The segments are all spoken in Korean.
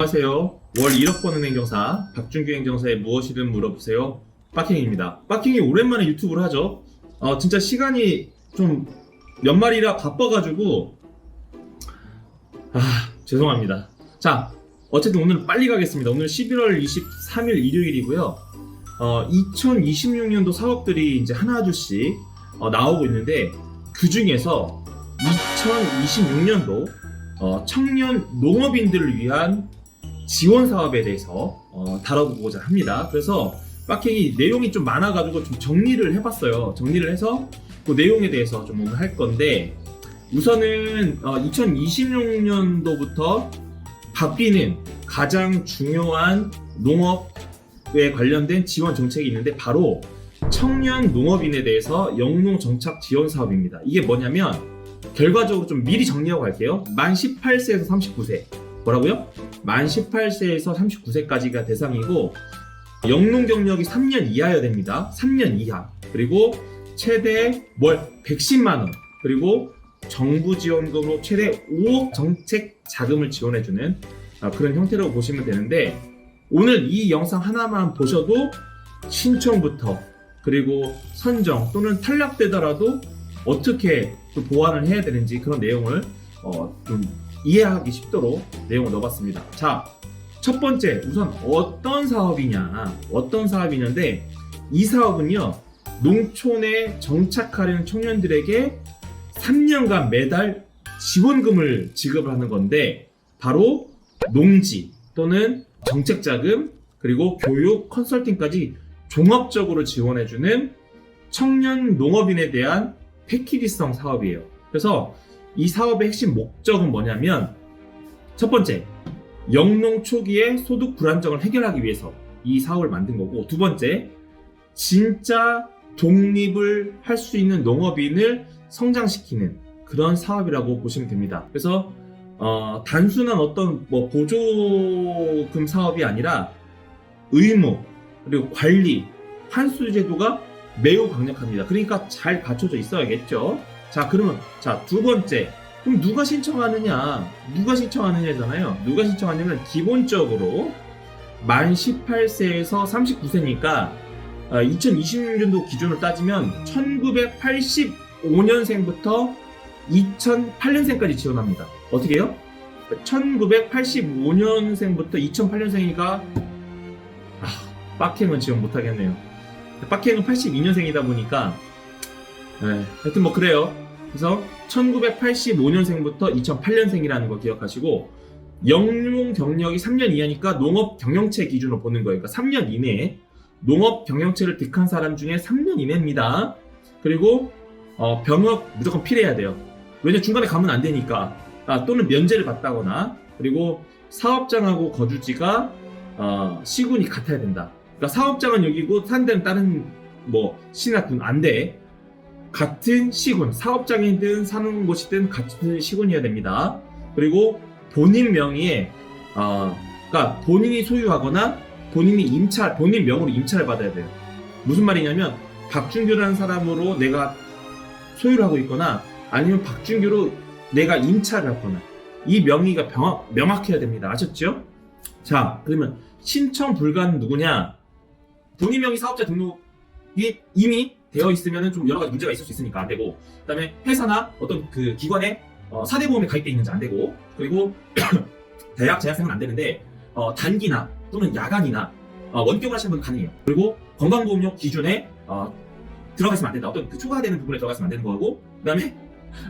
안녕하세요. 월 1억 버는 행정사 박준규 행정사의 무엇이든 물어보세요. 빠킹입니다. 빠킹이 오랜만에 유튜브를 하죠. 어, 진짜 시간이 좀 연말이라 바빠가지고 아 죄송합니다. 자 어쨌든 오늘 빨리 가겠습니다. 오늘 11월 23일 일요일이고요. 어, 2026년도 사업들이 이제 하나둘씩 어, 나오고 있는데 그 중에서 2026년도 어, 청년 농업인들을 위한 지원 사업에 대해서 어, 다뤄보고자 합니다. 그래서 빡킹이 내용이 좀 많아가지고 좀 정리를 해봤어요. 정리를 해서 그 내용에 대해서 좀 오늘 할 건데 우선은 2026년도부터 바뀌는 가장 중요한 농업에 관련된 지원 정책이 있는데 바로 청년 농업인에 대해서 영농 정착 지원 사업입니다. 이게 뭐냐면 결과적으로 좀 미리 정리하고 갈게요. 만 18세에서 39세 뭐라고요? 만 18세에서 39세까지가 대상이고 영농 경력이 3년 이하여야 됩니다. 3년 이하. 그리고 최대 월 110만 원. 그리고 정부 지원금으로 최대 5억 정책 자금을 지원해주는 아, 그런 형태로 보시면 되는데 오늘 이 영상 하나만 보셔도 신청부터 그리고 선정 또는 탈락되더라도 어떻게 또 보완을 해야 되는지 그런 내용을 어, 좀 이해하기 쉽도록 내용을 넣어봤습니다. 자, 첫 번째 우선 어떤 사업이냐, 어떤 사업이냐인데 이 사업은요 농촌에 정착하려는 청년들에게 3년간 매달 지원금을 지급을 하는 건데 바로 농지 또는 정책자금 그리고 교육 컨설팅까지 종합적으로 지원해주는 청년 농업인에 대한 패키지성 사업이에요. 그래서 이 사업의 핵심 목적은 뭐냐면 첫 번째 영농 초기의 소득 불안정을 해결하기 위해서 이 사업을 만든 거고 두 번째 진짜 독립을 할 수 있는 농업인을 성장시키는 그런 사업이라고 보시면 됩니다. 그래서 어, 단순한 어떤 뭐 보조금 사업이 아니라 의무 그리고 관리 환수 제도가 매우 강력합니다. 그러니까 잘 갖춰져 있어야겠죠. 자 그러면 자 두 번째 그럼 누가 신청하느냐 누가 신청하느냐잖아요. 누가 신청하냐면 기본적으로 만 18세에서 39세니까 2026년도 기준으로 따지면 1985년생부터 2008년생까지 지원합니다. 어떻게 해요? 1985년생부터 2008년생이니까 아, 빡행은 지원 못하겠네요. 빡행은 82년생이다 보니까 네, 하여튼 뭐 그래요. 그래서 1985년생부터 2008년생이라는 거 기억하시고 영농 경력이 3년 이하니까 농업 경영체 기준으로 보는 거예요. 그러니까 3년 이내에 농업 경영체를 득한 사람 중에 3년 이내입니다. 그리고 어, 병역 무조건 필요해야 돼요. 왜냐 중간에 가면 안 되니까 아, 또는 면제를 받다거나 그리고 사업장하고 거주지가 어, 시군이 같아야 된다. 그러니까 사업장은 여기고 산 데는 다른 뭐 시나 군안 돼. 같은 시군, 사업장이든 사는 곳이든 같은 시군이어야 됩니다. 그리고 본인 명의의 어, 그러니까 본인이 소유하거나 본인이 임차, 본인 명으로 임차를 받아야 돼요. 무슨 말이냐면 박준규라는 사람으로 내가 소유를 하고 있거나 아니면 박준규로 내가 임차를 하거나 이 명의가 명확, 명확해야 됩니다. 아셨죠? 자, 그러면 신청 불가는 누구냐? 본인 명의 사업자 등록이 이미 되어 있으면 좀 여러 가지 문제가 있을 수 있으니까 안 되고, 그다음에 회사나 어떤 그 기관에 어, 사대보험에 가입돼 있는지 안 되고, 그리고 대학 재학생은 안 되는데 어, 단기나 또는 야간이나 어, 원격을 하시는 분 가능해요. 그리고 건강보험료 기준에 어, 들어갔으면 안 된다. 어떤 그 초과되는 부분에 들어갔으면 안 되는 거고, 그다음에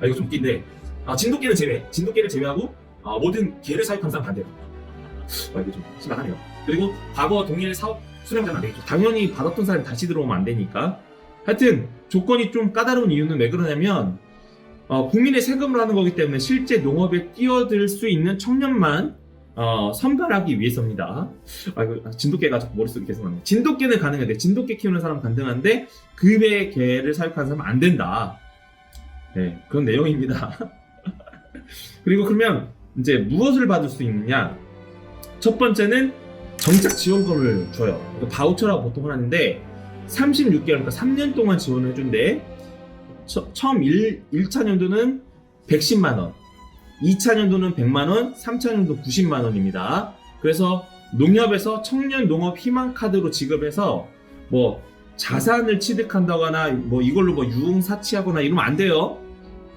아 이거 좀 웃긴데 아, 진돗개는 제외, 진돗개를 제외하고 어, 모든 개를 사육한 사람 반대로. 아 이게 좀 심각하네요. 그리고 과거 동일 사업 수령자는 안 되겠죠. 당연히 받았던 사람이 다시 들어오면 안 되니까. 하여튼 조건이 좀 까다로운 이유는 왜 그러냐면 어, 국민의 세금을 하는 거기 때문에 실제 농업에 뛰어들 수 있는 청년만 어, 선발하기 위해서입니다. 아, 이거 진돗개가 머릿속에 계속 나네. 진돗개는 가능한데, 진돗개 키우는 사람 은 가능한데, 그 외의 개를 사육하는 사람은 안 된다. 네, 그런 내용입니다. 그리고 그러면 이제 무엇을 받을 수 있느냐? 첫 번째는 정착 지원금을 줘요. 바우처라고 보통 하는데 36개월, 그러니까 3년 동안 지원을 해준대. 처, 처음 1, 1차 년도는 110만 원, 2차 년도는 100만 원, 3차 년도 90만 원입니다. 그래서 농협에서 청년 농업 희망 카드로 지급해서 뭐 자산을 취득한다거나 뭐 이걸로 뭐 유흥 사치하거나 이러면 안 돼요.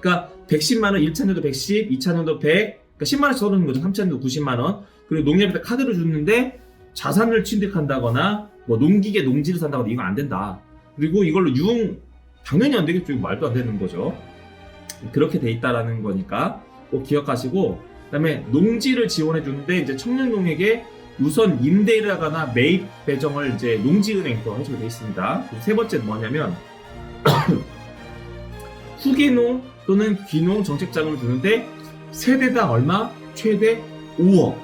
그러니까 110만 원 1차 년도 110, 2차 년도 100, 그러니까 10만 원씩 써놓는 거죠. 3차 년도 90만 원. 그리고 농협에다 카드를 줬는데 자산을 취득한다거나 뭐 농기계 농지를 산다거나 이거 안 된다. 그리고 이걸로 유흥 당연히 안 되겠죠. 이거 말도 안 되는 거죠. 그렇게 돼 있다라는 거니까 꼭 기억하시고 그다음에 농지를 지원해 주는데 이제 청년농에게 우선 임대를 하거나 매입 배정을 이제 농지은행부터 해주게 돼 있습니다. 세 번째 는 뭐냐면 후기농 또는 귀농 정책 자금을 주는데 세대당 얼마? 최대 5억.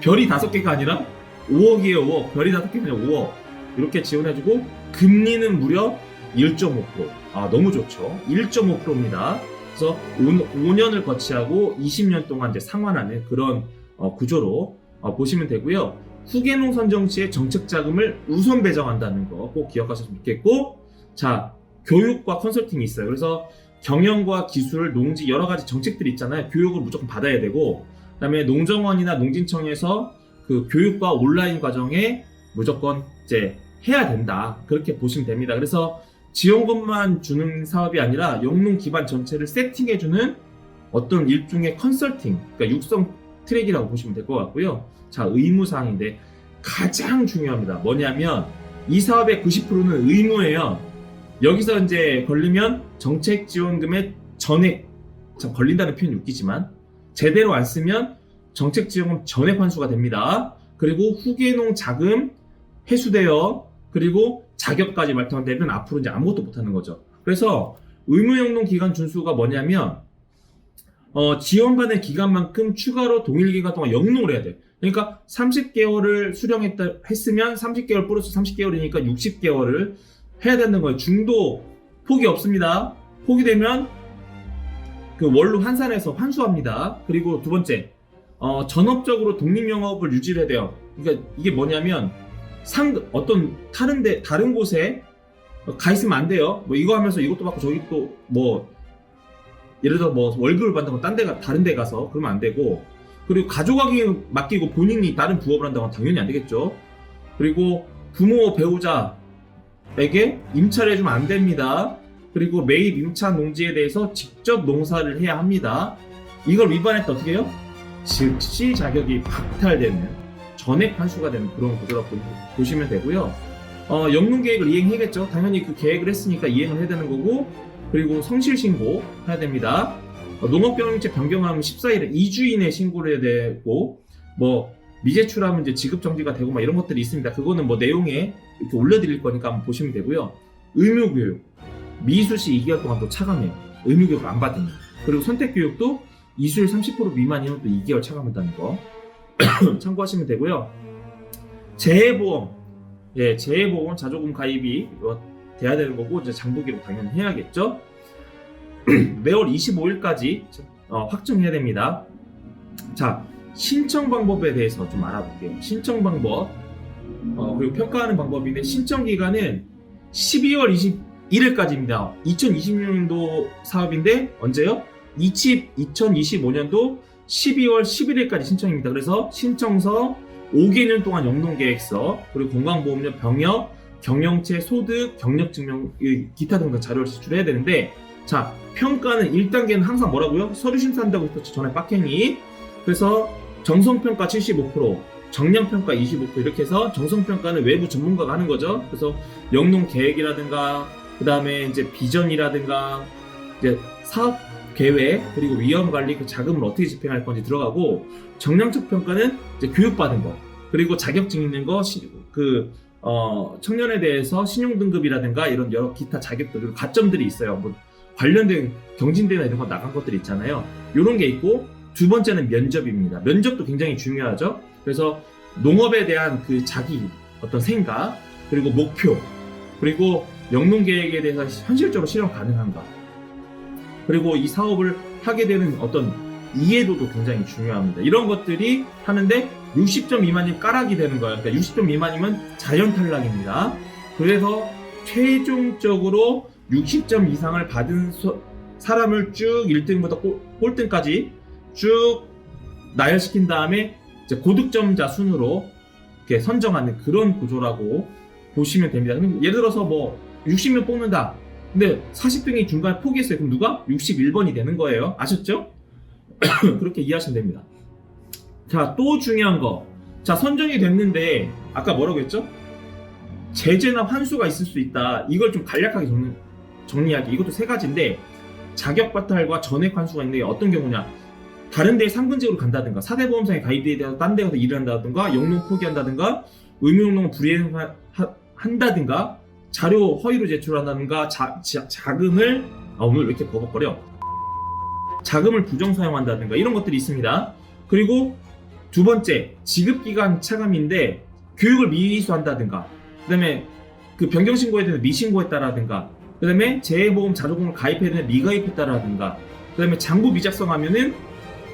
별이 다섯 개가 아니라 5억이에요, 5억. 별이 다섯 개가 아니라 5억. 이렇게 지원해주고 금리는 무려 1.5%. 아, 너무 좋죠. 1.5%입니다. 그래서 5, 년을 거치하고 20년 동안 이제 상환하는 그런 어, 구조로 어, 보시면 되고요. 후계농 선정 시에 정책 자금을 우선 배정한다는 거 꼭 기억하셨으면 좋겠고, 자 교육과 컨설팅이 있어요. 그래서 경영과 기술, 농지 여러 가지 정책들이 있잖아요. 교육을 무조건 받아야 되고, 그다음에 농정원이나 농진청에서 그 교육과 온라인 과정에 무조건 이제 해야 된다. 그렇게 보시면 됩니다. 그래서 지원금만 주는 사업이 아니라 영농 기반 전체를 세팅해주는 어떤 일종의 컨설팅, 그러니까 육성 트랙이라고 보시면 될 것 같고요. 자, 의무사항인데 가장 중요합니다. 뭐냐면 이 사업의 90%는 의무예요. 여기서 이제 걸리면 정책 지원금의 전액, 참 걸린다는 표현이 웃기지만 제대로 안 쓰면 정책 지원금 전액 환수가 됩니다. 그리고 후계농 자금 회수되어 그리고 자격까지 말통되면 앞으로 이제 아무것도 못하는 거죠. 그래서 의무영농 기간 준수가 뭐냐면 어, 지원받은 기간만큼 추가로 동일 기간 동안 영농을 해야 돼. 그러니까 30개월을 수령했다 했으면 30개월 플러스 30개월이니까 60개월을 해야 되는 거예요. 중도 폭이 없습니다. 폭이 되면 그 원로 환산해서 환수합니다. 그리고 두 번째, 어, 전업적으로 독립 영업을 유지를 해야 돼요. 그러니까 이게 뭐냐면 상 어떤 다른 데 다른 곳에 가 있으면 안 돼요. 뭐 이거 하면서 이것도 받고 저기 또 뭐 예를 들어 뭐 월급을 받는다고 딴 데가 다른 데 가서 그러면 안 되고 그리고 가족에게 맡기고 본인이 다른 부업을 한다고 당연히 안 되겠죠. 그리고 부모 배우자에게 임차를 해주면 안 됩니다. 그리고 매입 임차 농지에 대해서 직접 농사를 해야 합니다. 이걸 위반했다 어떻게 해요? 즉시 자격이 박탈되는 전액 환수가 되는 그런 구조라고 보- 보시면 되고요. 어, 영농 계획을 이행해야겠죠. 당연히 그 계획을 했으니까 이행을 해야 되는 거고, 그리고 성실 신고 해야 됩니다. 어, 농업경영체 변경하면 14일에 2주 이내 신고를 해야 되고, 뭐 미제출하면 이제 지급 정지가 되고 막 이런 것들이 있습니다. 그거는 뭐 내용에 이렇게 올려드릴 거니까 한번 보시면 되고요. 의무교육 미수시 2개월 동안 또 차감해요. 의무교육 안 받으면. 그리고 선택교육도 이수율 30% 미만이면 또 2개월 차감한다는 거 참고하시면 되고요. 재해보험, 예, 재해보험 자조금 가입이 어, 돼야 되는 거고 이제 장부기록 당연히 해야겠죠. 매월 25일까지 어, 확정해야 됩니다. 자, 신청 방법에 대해서 좀 알아볼게요. 신청 방법, 어, 그리고 평가하는 방법인데 신청 기간은 12월 21일까지입니다. 2026년도 사업인데 언제요? 20, 2025년도 12월 11일까지 신청입니다. 그래서 신청서 5개년 동안 영농계획서 그리고 건강보험료 병역 경영체 소득 경력증명 이 기타 등등 자료를 제출해야 되는데 자 평가는 1단계는 항상 뭐라고요? 서류 심사한다고 했었죠 전에 빡행이 그래서 정성평가 75% 정량평가 25% 이렇게 해서 정성평가는 외부 전문가가 하는 거죠 그래서 영농 계획이라든가 그 다음에 이제 비전이라든가 이제 사업 계획 그리고 위험 관리 그 자금을 어떻게 집행할 건지 들어가고 정량적 평가는 이제 교육받은 거 그리고 자격증 있는 거그 어, 청년에 대해서 신용 등급이라든가 이런 여러 기타 자격들 그리고 가점들이 있어요. 뭐 관련된 경진대나 이런 거 나간 것들 있잖아요. 이런 게 있고 두 번째는 면접입니다. 면접도 굉장히 중요하죠. 그래서 농업에 대한 그 자기 어떤 생각 그리고 목표 그리고 영농 계획에 대해서 현실적으로 실현 가능한가 그리고 이 사업을 하게 되는 어떤 이해도도 굉장히 중요합니다. 이런 것들이 하는데 60점 미만이면 까락이 되는 거예요. 그러니까 60점 미만이면 자연 탈락입니다. 그래서 최종적으로 60점 이상을 받은 소- 사람을 쭉 1등부터 꼴, 꼴등까지 쭉 나열시킨 다음에 이제 고득점자 순으로 이렇게 선정하는 그런 구조라고 보시면 됩니다. 예를 들어서 뭐 60명 뽑는다. 근데 40등이 중간에 포기했어요. 그럼 누가 61번이 되는 거예요. 아셨죠? 그렇게 이해하시면 됩니다. 자, 또 중요한 거. 자, 선정이 됐는데 아까 뭐라고 했죠? 제재나 환수가 있을 수 있다. 이걸 좀 간략하게 정리, 정리하기. 이것도 세 가지인데 자격 바탈과 전액 환수가 있는데 어떤 경우냐? 다른 데에 상근직으로 간다든가 사대보험사에 가입돼 있다가 딴데 가서 일을 한다든가 영농 포기한다든가 의무영농을 불이행한다든가 자료 허위로 제출한다든가 자, 자, 자금을 아, 오늘 왜 이렇게 버벅거려? 자금을 부정 사용한다든가 이런 것들이 있습니다. 그리고 두 번째 지급기간 차감인데 교육을 미수한다든가 그다음에 그 변경 신고에 대해서 미신고했다라든가 그다음에 재해보험 자조금을 가입해야 되는데 미가입했다라든가 그다음에 장부 미작성하면은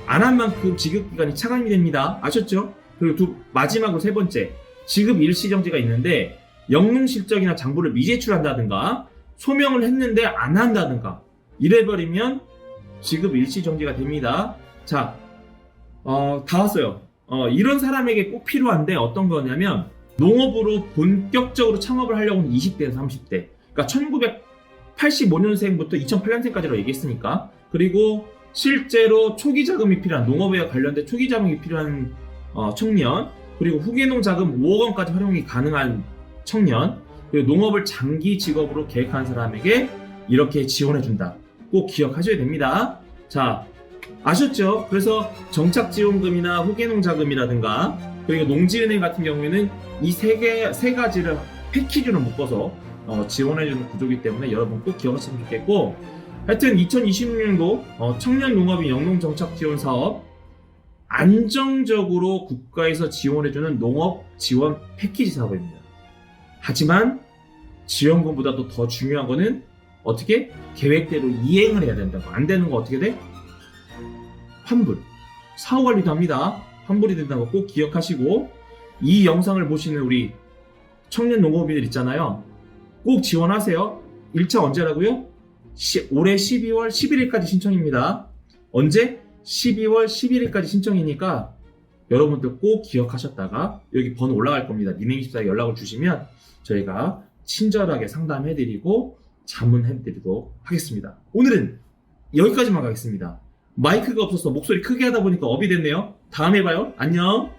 안 한 만큼 지급기간이 차감이 됩니다. 아셨죠? 그리고 두, 마지막으로 세 번째 지급 일시 정지가 있는데 영농 실적이나 장부를 미제출한다든가 소명을 했는데 안 한다든가 이래버리면 지급 일시 정지가 됩니다. 자, 어, 다 왔어요. 어, 이런 사람에게 꼭 필요한데 어떤 거냐면 농업으로 본격적으로 창업을 하려고 하는 20대에서 30대. 그러니까 1985년생부터 2008년생까지로 얘기했으니까. 그리고 실제로 초기 자금이 필요한 농업에 관련된 초기 자금이 필요한 어, 청년, 그리고 후계농 자금 5억 원까지 활용이 가능한 청년, 그리고 농업을 장기 직업으로 계획하는 사람에게 이렇게 지원해준다. 꼭 기억하셔야 됩니다. 자, 아셨죠? 그래서 정착지원금이나 후계농 자금이라든가 그리고 농지은행 같은 경우에는 이 세 개 세 가지를 패키지로 묶어서 어, 지원해주는 구조이기 때문에 여러분 꼭 기억하시면 좋겠고 하여튼 2026년도 어, 청년 농업인 영농 정착 지원 사업 안정적으로 국가에서 지원해주는 농업 지원 패키지 사업입니다. 하지만 지원금보다도 더 중요한 거는 어떻게 계획대로 이행을 해야 된다고 안 되는 거 어떻게 돼? 환불 사후 관리도 합니다. 환불이 된다는 거꼭 기억하시고 이 영상을 보시는 우리 청년 농업인들 있잖아요. 꼭 지원하세요. 1차 언제라고요? 시- 올해 12월 11일까지 신청입니다. 언제? 12월 11일까지 신청이니까 여러분들 꼭 기억하셨다가 여기 번호 올라갈 겁니다. 니네24에 연락을 주시면 저희가 친절하게 상담해드리고 자문해드리도록 하겠습니다. 오늘은 여기까지만 가겠습니다. 마이크가 없어서 목소리 크게 하다 보니까 업이 됐네요. 다음에 봐요. 안녕.